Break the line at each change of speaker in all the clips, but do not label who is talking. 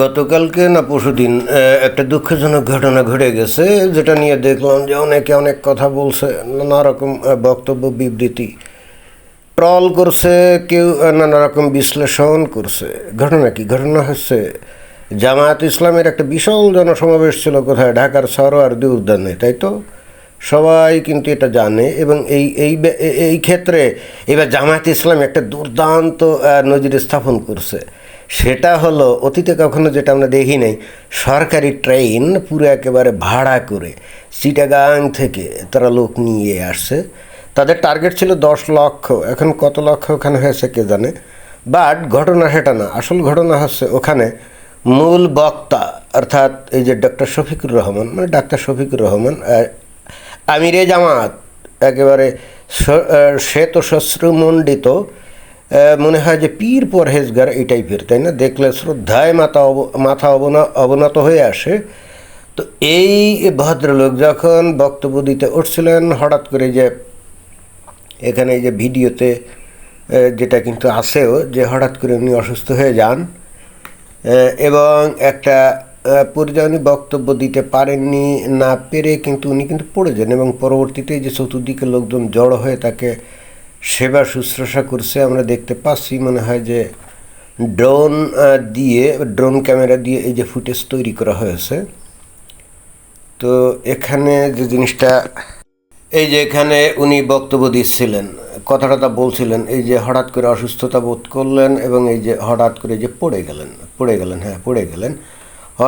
গতকালকে না পরশুদিন একটা দুঃখজনক ঘটনা ঘটে গেছে, যেটা নিয়ে দেখলাম যে অনেকে অনেক কথা বলছে, নানা রকম বক্তব্য, বিবৃতি। ট্রল করছে, কেউ নানা রকম বিশ্লেষণ করছে। ঘটনা কি? ঘটনা হচ্ছে, জামায়াত ইসলামের একটা বিশাল জনসমাবেশ ছিল কোথায়? ঢাকার সরোয়ারদি উদ্যানে তাই তো? সবাই কিন্তু এটা জানে এবং এই এই এই ক্ষেত্রে এবার জামায়াত ইসলাম একটা দুর্দান্ত নজির স্থাপন করছে। সেটা হলো অতীতে কখনো যেটা আমরা দেখি নাই সরকারি ট্রেন পুরো একেবারে ভাড়া করে চিটাগাং থেকে তারা লোক নিয়ে আসছে। তাদের টার্গেট ছিল দশ লক্ষ এখন কত লক্ষ ওখানে হয়েছে কে জানে। বাট ঘটনা সেটা না আসল ঘটনা হচ্ছে ওখানে মূল বক্তা অর্থাৎ এই যে ডক্টর শফিকুর রহমান মানে ডাক্তার শফিকুর রহমান আমিরে জামাত একেবারে শ্বেত শ্বশ্রুমণ্ডিত আহ, মনে হয় যে পীর পরহেজগার এই টাইপের, তাই না? দেখলে শ্রদ্ধায় মাথা মাথা অবনা, অবনত হয়ে আসে। তো এই ভদ্রলোক যখন বক্তব্য দিতে উঠছিলেন, হঠাৎ করে যে এখানে যে ভিডিওতে যেটা কিন্তু আছেও, যে হঠাৎ করে উনি অসুস্থ হয়ে যান এবং একটা উনি বক্তব্য দিতে পারেননি না পেরে কিন্তু উনি কিন্তু পড়ে যান এবং পরবর্তীতে যে চতুর্দিকে লোকজন জড়ো হয়ে তাকে সেবা শুশ্রূষা করছে, আমরা দেখতে পাচ্ছি, মনে হয় যে ড্রোন দিয়ে, ড্রোন ক্যামেরা দিয়ে এই যে ফুটেজ তৈরি করা হয়েছে। তো এখানে যে জিনিসটা, এই যে এখানে উনি বক্তব্য দিচ্ছিলেন কথা টথা বলছিলেন, এই যে হঠাৎ করে অসুস্থতা বোধ করলেন এবং এই যে হঠাৎ করে যে পড়ে গেলেন পড়ে গেলেন হ্যাঁ পড়ে গেলেন,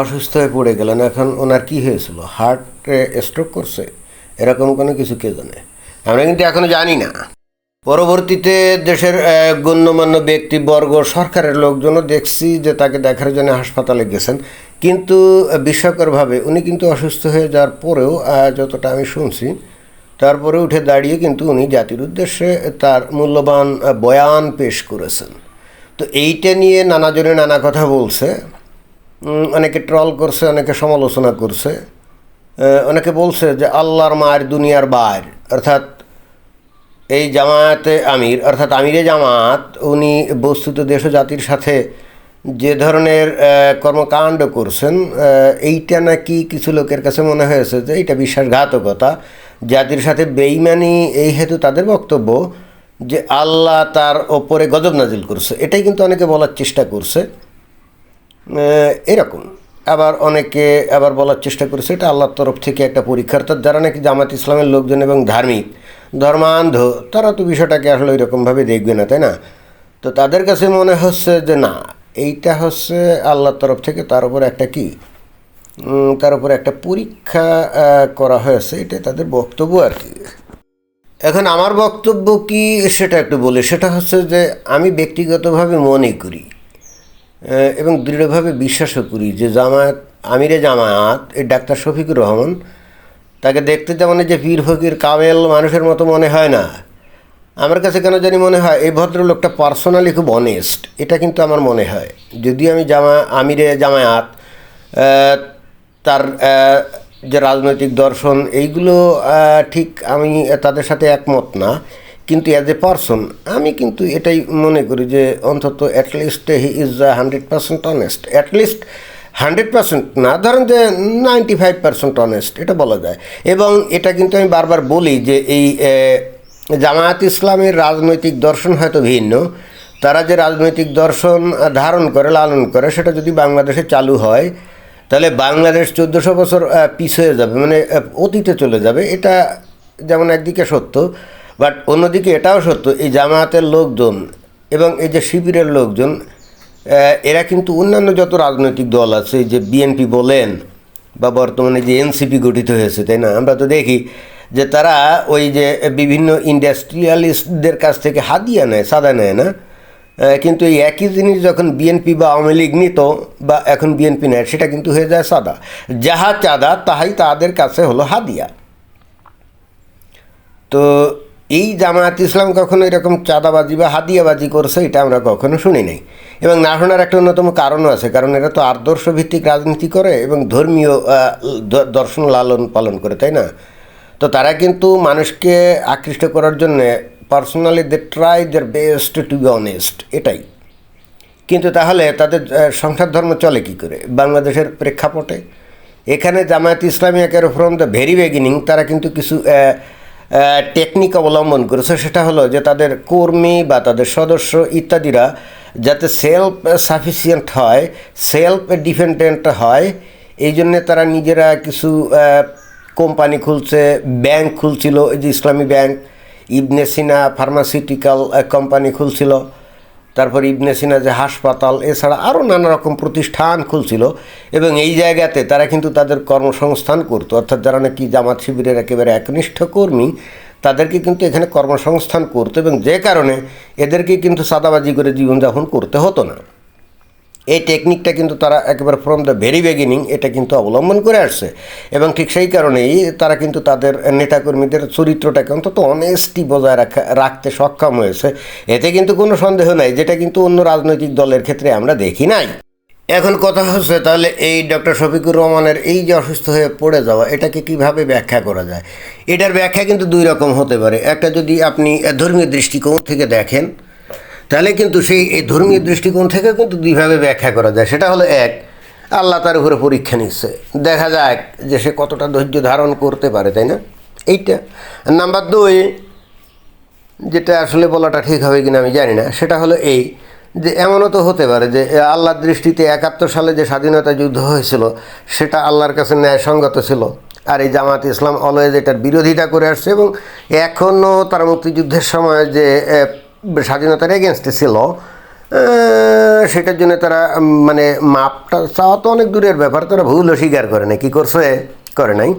অসুস্থ হয়ে পড়ে গেলেন, এখন ওনার কি হয়েছিল? হার্টে স্ট্রোক করছে? এরকম কোনো কিছু কে জানে? আমরা কিন্তু এখনও জানি না। পরবর্তীতে দেশের গণ্যমান্য ব্যক্তিবর্গ সরকারের লোকজনও দেখছি যে তাকে দেখার জন্য হাসপাতালে গেছেন। কিন্তু বিস্ময়করভাবে উনি কিন্তু অসুস্থ হয়ে যাওয়ার পরেও যতটা আমি শুনছি, তারপরে উঠে দাঁড়িয়ে কিন্তু উনি জাতির উদ্দেশ্যে তার মূল্যবান বয়ান পেশ করেছেন। তো এইটা নিয়ে নানাজনে নানা কথা বলছে। অনেকে ট্রল করছে, অনেকে সমালোচনা করছে। অনেকে বলছে যে আল্লাহর মায়ের দুনিয়ার বাইর, অর্থাৎ এই জামায়াতে আমির, অর্থাৎ আমিরে জামাত, উনি বস্তুত দেশ জাতির সাথে যে ধরনের কর্মকাণ্ড করছেন এইটা নাকি কিছু লোকের কাছে মনে হয়েছে যে এইটা বিশ্বাসঘাতকতা জাতির সাথে বেইমানি এই হেতু তাদের বক্তব্য যে আল্লাহ তার ওপরে গজব নাজিল করছে। এটাই কিন্তু অনেকে বলার চেষ্টা করছে। এরকম। আবার অনেকে আবার বলার চেষ্টা করেছে, এটা আল্লাহর তরফ থেকে একটা পরীক্ষা, অর্থাৎ যারা নাকি জামাত ইসলামের লোকজন এবং ধার্মিক ধর্মান্ধ, তারা তো বিষয়টাকে আসলে ওইরকমভাবে দেখবে না, তাই না? তো তাদের কাছে মনে হচ্ছে যে না, এইটা হচ্ছে আল্লাহর তরফ থেকে তার উপর একটা কি? তার উপর একটা পরীক্ষা করা হয়েছে এটা তাদের বক্তব্য আর কি। এখন আমার বক্তব্য কি সেটা একটু বলি, সেটা হচ্ছে যে আমি ব্যক্তিগতভাবে মনে করি এবং দৃঢ়ভাবে বিশ্বাসও করি যে জামায়াত, আমিরে জামায়াত, এই ডাক্তার শফিকুর রহমান তাকে দেখতে যেমন যে পীর ফকির, কামেল মানুষের মতো মনে হয় না। আমার কাছে কেন জানি মনে হয়, এই ভদ্রলোকটা পার্সোনালি খুব অনেস্ট এটা কিন্তু আমার মনে হয়। যদি আমি জামা, আমিরে জামায়াত তার যে রাজনৈতিক দর্শন, এইগুলো ঠিক আমি তাদের সাথে একমত না। কিন্তু অ্যাজ এ পারসন আমি কিন্তু এটাই মনে করি যে অন্তত at least he is the hundred percent honest at least hundred percent না, ধরেন যে নাইনটি ফাইভ পার্সেন্ট অনেস্ট এটা বলা যায়। এবং এটা কিন্তু আমি বারবার বলি যে এই জামায়াত ইসলামের রাজনৈতিক দর্শন হয়তো ভিন্ন। তারা যে রাজনৈতিক দর্শন ধারণ করে, লালন করে, সেটা যদি বাংলাদেশে চালু হয়, তাহলে বাংলাদেশ চোদ্দোশো বছর পিছিয়ে যাবে মানে অতীতে চলে যাবে। এটা যেমন একদিকে সত্য বাট অন্যদিকে এটাও সত্য, এই জামায়াতের লোকজন এবং এই যে শিবিরের লোকজন এরা কিন্তু অন্যান্য যত রাজনৈতিক দল আছে যে বিএনপি বলেন বা বর্তমানে যে এনসিপি গঠিত হয়েছে, তাই না? আমরা তো দেখি যে তারা ওই যে বিভিন্ন ইন্ডাস্ট্রিয়ালিস্টদের কাছ থেকে হাদিয়া নেয়, সাদা নেয় না? কিন্তু এই একই জিনিস যখন বিএনপি বা আওয়ামী লীগ নিত বা এখন বিএনপি নেয়, সেটা কিন্তু হয়ে যায় সাদা। যাহা চাঁদা, তাহাই তাদের কাছে হলো হাদিয়া। তো এই জামায়াত ইসলাম কখনো এরকম চাঁদাবাজি বা হাদিয়াবাজি করছে, এটা আমরা কখনো শুনি নাই। এবং না শোনার একটা অন্যতম কারণও আছে, কারণ এরা তো আদর্শ ভিত্তিক রাজনীতি করে এবং ধর্মীয় দর্শন লালন পালন করে, তাই না? তো তারা কিন্তু মানুষকে আকৃষ্ট করার জন্যে personally they try their best to be honest এটাই। কিন্তু তাহলে তাদের সংসার ধর্ম চলে কি করে? বাংলাদেশের প্রেক্ষাপটে এখানে জামায়াত ইসলামী একের ফ্রম দ্য ভেরি বিগিনিং তারা কিন্তু কিছু টেকনিক অবলম্বন করেছে, সেটা হলো যে তাদের কর্মী বা তাদের সদস্য ইত্যাদিরা যাতে সেলফ সাফিসিয়েন্ট হয় সেলফ ডিপেন্ডেন্ট হয়, এই জন্যে তারা নিজেরা কিছু কোম্পানি খুলছে ব্যাংক খুলছিল, এই যে Islami Bank Ibn Sina pharmaceutical company খুলছিল। তারপর ইবনে সিনা যে হাসপাতাল, এছাড়া আরও নানা রকম প্রতিষ্ঠান খুলছিল। এবং এই জায়গাতে তারা কিন্তু তাদের কর্মসংস্থান করতো। অর্থাৎ যারা নাকি জামাত শিবিরের একেবারে একনিষ্ঠ কর্মী, তাদেরকে কিন্তু এখানে কর্মসংস্থান করতো এবং যে কারণে এদেরকে কিন্তু সাদাবাজি করে জীবনযাপন করতে হতো না। এই টেকনিকটা কিন্তু তারা একেবারে ফ্রম দ্য ভেরি বিগিনিং এটা কিন্তু অবলম্বন করে আসছে। এবং ঠিক সেই কারণেই তারা কিন্তু তাদের নেতাকর্মীদের চরিত্রটাকে অন্তত অনেস্টি বজায় রাখা, রাখতে সক্ষম হয়েছে। এতে কিন্তু কোনো সন্দেহ নাই, যেটা কিন্তু অন্য রাজনৈতিক দলের ক্ষেত্রে আমরা দেখি নাই। এখন কথা হচ্ছে তাহলে এই ডক্টর শফিকুর রহমানের এই যে অসুস্থ হয়ে পড়ে যাওয়া, এটাকে কীভাবে ব্যাখ্যা করা যায়? এটার ব্যাখ্যা কিন্তু দুই রকম হতে পারে। একটা যদি আপনি ধর্মীয় দৃষ্টিকোণ থেকে দেখেন তাহলে কিন্তু সেই এই ধর্মীয় দৃষ্টিকোণ থেকে কিন্তু দুইভাবে ব্যাখ্যা করা যায়। সেটা হলো এক, আল্লাহ তার উপরে পরীক্ষা নিচ্ছে। দেখা যাক যে সে কতটা ধৈর্য ধারণ করতে পারে, তাই না? এইটা। নাম্বার দুই, যেটা আসলে বলাটা ঠিক হবে কিনা আমি জানি না, সেটা হলো এই যে এমনও তো হতে পারে যে আল্লাহর দৃষ্টিতে একাত্তর সালে যে স্বাধীনতা যুদ্ধ হয়েছিল, সেটা আল্লাহর কাছে ন্যায়সঙ্গত ছিল। আর এই জামাত ইসলাম অলওয়েজ এটার বিরোধিতা করে আসছে এবং এখনও তারা মুক্তিযুদ্ধের সময় যে স্বাধীনতার এগেনস্টে ছিল সেটার জন্য তারা মানে মাপটা চাওয়া তো অনেক দূরের ব্যাপার, তারা ভুলও স্বীকার করে নাই, কী করছে? করে নাই।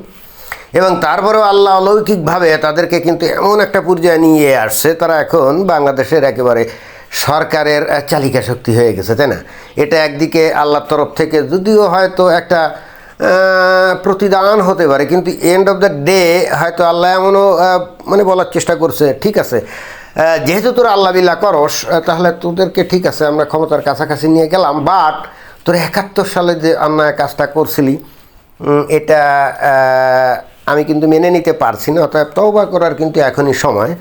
এবং তারপরেও আল্লাহ অলৌকিকভাবে তাদেরকে কিন্তু এমন একটা পর্যায়ে নিয়ে আসছে, তারা এখন বাংলাদেশের একেবারে সরকারের চালিকা শক্তি হয়ে গেছে, তাই না? এটা একদিকে আল্লাহর তরফ থেকে যদিও হয়তো একটা প্রতিদান হতে পারে, কিন্তু এন্ড অফ দ্য ডে হয়তো আল্লাহ এমনও মানে বলার চেষ্টা করছে, ঠিক আছে। যেহেতু তোরা আল্লাহ বিল্লা করস তাহলে তোদেরকে ঠিক আছে, আমরা ক্ষমতার কাছাকাছি নিয়ে গেলাম বাট তোরা একাত্তর সালে যে অন্যায় কাজটা করছিলি এটা আমি কিন্তু মেনে নিতে পারছি না, অতএব তওবা করার কিন্তু এখনই সময়।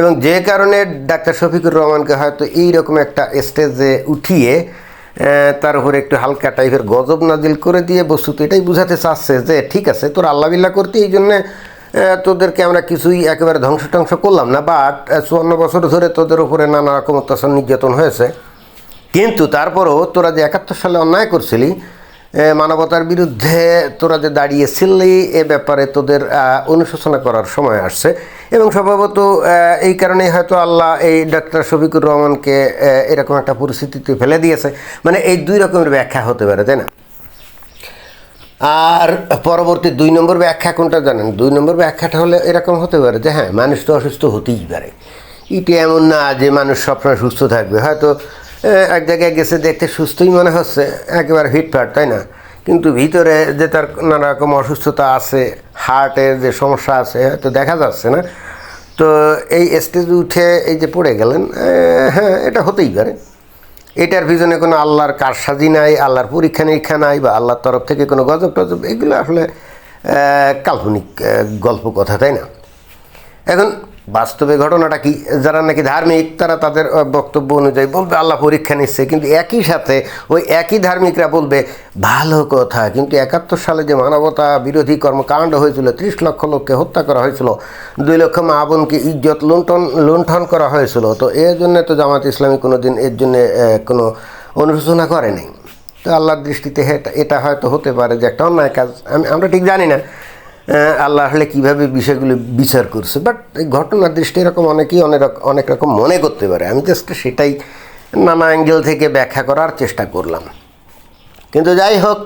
এবং যে কারণে ডাক্তার শফিকুর রহমানকে হয়তো এইরকম একটা স্টেজে উঠিয়ে তার উপরে একটু হালকা টাইপের গজব নাজিল করে দিয়ে বস্তুত এটাই বুঝাতে চাচ্ছে যে, ঠিক আছে, তোর আল্লাহ বিল্লাহ করতে, এই জন্যে তোদেরকে আমরা কিছুই একেবারে ধ্বংস টংস করলাম না বাট চুয়ান্ন বছর ধরে তোদের উপরে নানা রকম অত্যাচার, নির্যাতন হয়েছে। কিন্তু তারপরও তোরা যে একাত্তর সালে অন্যায় করছিলি মানবতার বিরুদ্ধে তোরা যে দাঁড়িয়েছিলি, এ ব্যাপারে তোদের অনুশোচনা করার সময় আসছে। এবং সম্ভবত এই কারণেই হয়তো আল্লাহ এই ডাক্তার শফিকুর রহমানকে এরকম একটা পরিস্থিতিতে ফেলে দিয়েছে। মানে এই দুই রকমের ব্যাখ্যা হতে পারে, তাই না? আর পরবর্তী দুই নম্বর ব্যাখ্যা কোনটা জানেন? দুই নম্বর ব্যাখ্যাটা হলে এরকম হতে পারে যে হ্যাঁ মানুষ তো অসুস্থ হতেই পারে। এটা এমন না যে মানুষ সবসময় সুস্থ থাকবে। হয়তো এক জায়গায় গেছে, দেখতে সুস্থই মনে হচ্ছে, একেবারে হিটফাট তাই না? কিন্তু ভিতরে যে তার নানা রকম অসুস্থতা আছে হার্টের যে সমস্যা আছে, হয়তো দেখা যাচ্ছে না। তো এই স্টেজে উঠে এই যে পড়ে গেলেন হ্যাঁ এটা হতেই পারে। এটার পিছনে কোনো আল্লাহর কারসাজি নাই, আল্লাহর পরীক্ষা নিরীক্ষা নাই বা আল্লাহর তরফ থেকে কোনো গজব টজব, এগুলো আসলে কাল্পনিক গল্প কথা, তাই না? এখন বাস্তবে ঘটনাটা কি? যারা নাকি ধার্মিক, তারা তাদের বক্তব্য অনুযায়ী বলবে, আল্লাহ পরীক্ষা নিচ্ছে, কিন্তু একই সাথে ওই একই ধার্মিকরা বলবে, ভালো কথা। কিন্তু একাত্তর সালে যে মানবতা বিরোধী কর্মকাণ্ড হয়েছিল, ত্রিশ লক্ষ লোককে হত্যা করা হয়েছিল, দুই লক্ষ মা বোনকে ইজ্জত লুণ্ঠন লুণ্ঠন করা হয়েছিল, তো এর জন্য তো জামাত ইসলামী কোনো দিন এর জন্যে কোনো অনুশোচনা করেনি। তো আল্লাহর দৃষ্টিতে এটা হয়তো হতে পারে যে একটা অন্যায় কাজ, আমি, আমরা ঠিক জানি না। আল্লাহ আসলে কীভাবে বিষয়গুলো বিচার করছে। বাট এই ঘটনার দৃষ্টি এরকম অনেকেই অনেক অনেক রকম মনে করতে পারে। আমি জাস্ট সেটাই নানা অ্যাঙ্গেল থেকে ব্যাখ্যা করার চেষ্টা করলাম। কিন্তু যাই হোক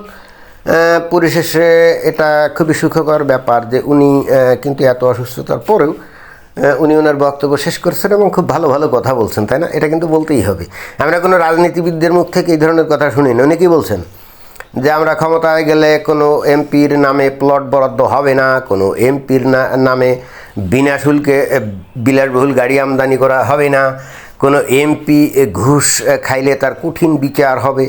পরিশেষে এটা খুবই সুখকর ব্যাপার যে উনি কিন্তু এত অসুস্থতার পরেও উনি ওনার বক্তব্য শেষ করছেন এবং খুব ভালো ভালো কথা বলছেন, তাই না? এটা কিন্তু বলতেই হবে। আমরা কোনো রাজনীতিবিদদের মুখ থেকে এই ধরনের কথা শুনি না উনি কি বলছেন? যে আমরা ক্ষমতায় গেলে কোনো এমপির নামে প্লট বরাদ্দ হবে না, কোনো এমপির নামে বিনা শুল্কে বিলাসবহুল গাড়ি আমদানি করা হবে না, কোনো এমপি ঘুষ খাইলে তার কঠিন বিচার হবে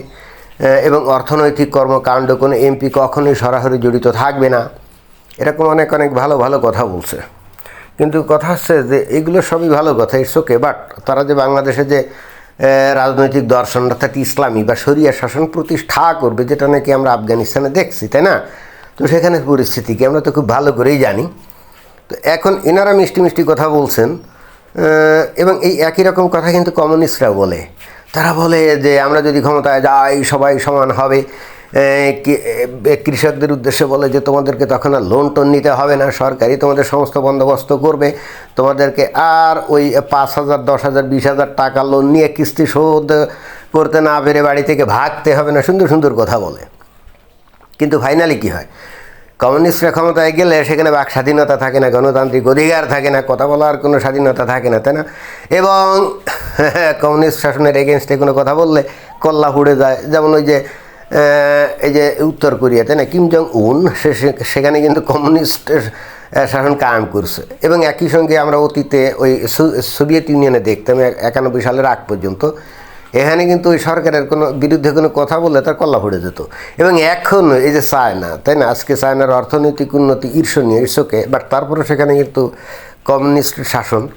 এবং অর্থনৈতিক কর্মকাণ্ড কোনো এমপি কখনোই সরাসরি জড়িত থাকবে না। এরকম অনেক অনেক ভালো ভালো কথা বলছে। কিন্তু কথা হচ্ছে যে এগুলো সবই ভালো কথা ইটস ওকে বাট তারা যে বাংলাদেশে যে রাজনৈতিক দর্শন অর্থাৎ ইসলামী বা সরিয়া শাসন প্রতিষ্ঠা করবে, যেটা নাকি আমরা আফগানিস্তানে দেখছি, তাই না? তো সেখানে পরিস্থিতি কি আমরা তো খুব ভালো করেই জানি। তো এখন এনারা মিষ্টি মিষ্টি কথা বলছেন এবং এই একই রকম কথা কিন্তু কমিউনিস্টরা বলে। তারা বলে যে আমরা যদি ক্ষমতায় যাই, সবাই সমান হবে। কৃষকদের উদ্দেশ্যে বলে যে তোমাদেরকে তখন আর লোন টোন নিতে হবে না, সরকারই তোমাদের সমস্ত বন্দোবস্ত করবে। তোমাদেরকে আর ওই পাঁচ হাজার, দশ হাজার, বিশ হাজার টাকা লোন নিয়ে কিস্তি শোধ করতে না পেরে বাড়ি থেকে ভাগতে হবে না, সুন্দর সুন্দর কথা বলে। কিন্তু ফাইনালি কি হয়? কমিউনিস্টরা ক্ষমতায় গেলে সেখানে বাক স্বাধীনতা থাকে না, গণতান্ত্রিক অধিকার থাকে না, কথা বলার কোনো স্বাধীনতা থাকে না, তাই না? এবং কমিউনিস্ট শাসনের এগেনস্টে কোনো কথা বললে কল্লা উড়ে যায়। যেমন ওই যে এই যে উত্তর কোরিয়া, তাই না? কিম জং উন সে সেখানে কিন্তু কমিউনিস্টের শাসন কায়েম করছে। এবং একই সঙ্গে আমরা অতীতে ওই সোভিয়েত ইউনিয়নে দেখতাম, এক- একানব্বই সালের আগ পর্যন্ত। এখানে কিন্তু ওই সরকারের কোনো বিরুদ্ধে কোনো কথা বললে তার কল্লা পড়ে যেত। এবং এখন এই যে চায়না, তাই না? আজকে চায়নার অর্থনৈতিক উন্নতি ঈর্ষণীয় ইস্যকে বাট তারপরে সেখানে কিন্তু কমিউনিস্ট শাসন,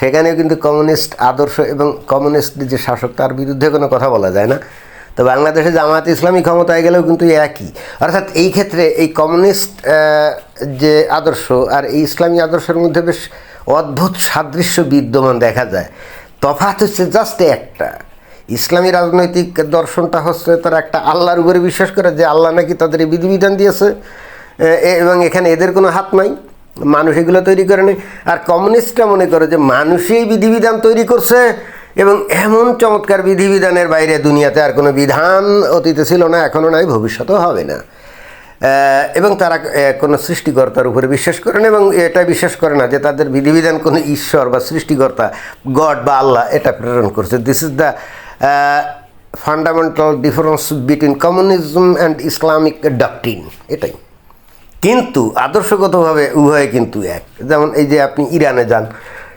সেখানেও কিন্তু কমিউনিস্ট আদর্শ এবং কমিউনিস্ট যে শাসক, তার বিরুদ্ধে কোনো কথা বলা যায় না। তো বাংলাদেশে জামায়াত ইসলামী ক্ষমতায় গেলেও কিন্তু একই। অর্থাৎ এই ক্ষেত্রে এই কমিউনিস্ট যে আদর্শ আর এই ইসলামী আদর্শের মধ্যে বেশ অদ্ভুত সাদৃশ্য বিদ্যমান দেখা যায়। তফাৎ হচ্ছে জাস্ট একটা। ইসলামী রাজনৈতিক দর্শনটা হচ্ছে তারা একটা আল্লাহর উপরে বিশ্বাস করে যে আল্লাহ নাকি তাদের এই বিধিবিধান দিয়েছে এবং এখানে এদের কোনো হাত নাই। মানুষ এগুলো তৈরি করে আর কমিউনিস্টরা মনে করে যে মানুষই বিধিবিধান তৈরি করছে এবং এমন চমৎকার বিধিবিধানের বাইরে দুনিয়াতে আর কোনো বিধান অতীতে ছিল না এখনও নাই, ভবিষ্যতেও হবে না। এবং তারা কোনো সৃষ্টিকর্তার উপরে বিশ্বাস করে না এবং এটা বিশ্বাস করে না যে তাদের বিধিবিধান কোনো ঈশ্বর বা সৃষ্টিকর্তা, গড বা আল্লাহ এটা প্রেরণ করছে। This is the fundamental difference between communism and Islamic doctrine এটাই। কিন্তু আদর্শগতভাবে উভয় কিন্তু এক। যেমন এই যে আপনি ইরানে যান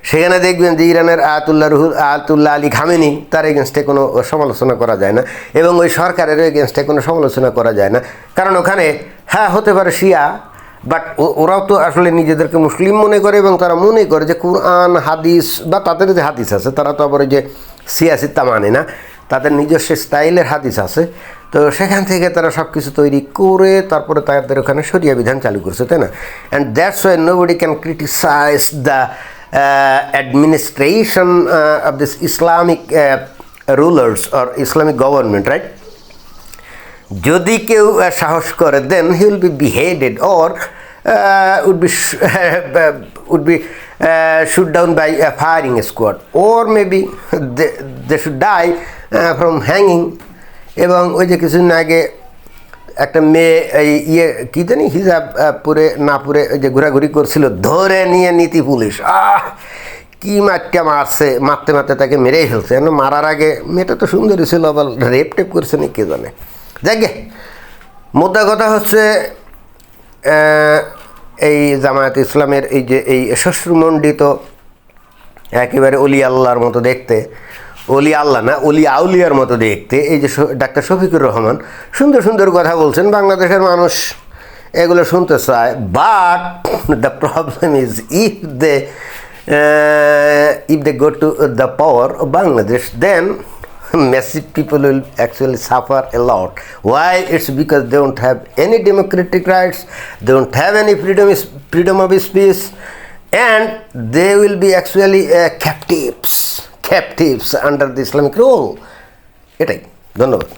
সেখানে দেখবেন যে ইরানের Ayatollah Ruhul, Ayatollah Ali Khamenei, তার এগেনস্টে কোনো সমালোচনা করা যায় না এবং ওই সরকারের এগেনস্টে কোনো সমালোচনা করা যায় না। কারণ ওখানে হ্যাঁ হতে পারে শিয়া বাট ওরাও তো আসলে নিজেদেরকে মুসলিম মনে করে এবং তারা মনে করে যে কোরআন, হাদিস বা তাদের যে হাদিস আছে, তারা তো আবার যে সিয়াসিত্তা মানে না, তাদের নিজস্ব স্টাইলের হাদিস আছে। তো সেখান থেকে তারা সব কিছু তৈরি করে তারপরে তাদের ওখানে সরিয়া বিধান চালু করছে, তাই না? And that's why nobody can criticise the administration of this Islamic rulers or Islamic government right যদি কেউ সাহস করে then he will be beheaded or would be would be shoot down by firing squad or maybe they should die from hanging এবং ওই যে কিছুদিন আগে একটা মেয়ে এই ইয়ে কী জানি, হিজাব পরে, না পরে ওই যে ঘোরাঘুরি করছিল, ধরে নিয়ে নীতি পুলিশ। আহ, কি মারটা মারছে, মারতে মারতে তাকে মেরেই ফেলছে। কেন মারার আগে মেয়েটা তো সুন্দরী ছিল, আবার রেপ টেপ করছে নি কে জানে। যাকে মোদ্দা কথা হচ্ছে এই জামায়াত ইসলামের এই যে এই শ্বশ্রুমণ্ডিত একেবারে অলি আল্লাহর মতো দেখতে অলি আল্লাহ না অলি আউলিয়ার মতো দেখতে। এই যে ডাক্তার শফিকুর রহমান সুন্দর সুন্দর কথা বলছেন, বাংলাদেশের মানুষ এগুলো শুনতে চায়। But the problem is if they if they go to the power Bangladesh then massive people will actually suffer a lot why it's because they won't have any democratic rights they won't have any freedom is freedom of speech and they will be actually captives captives under the Islamic rule. এটাই ধন্যবাদ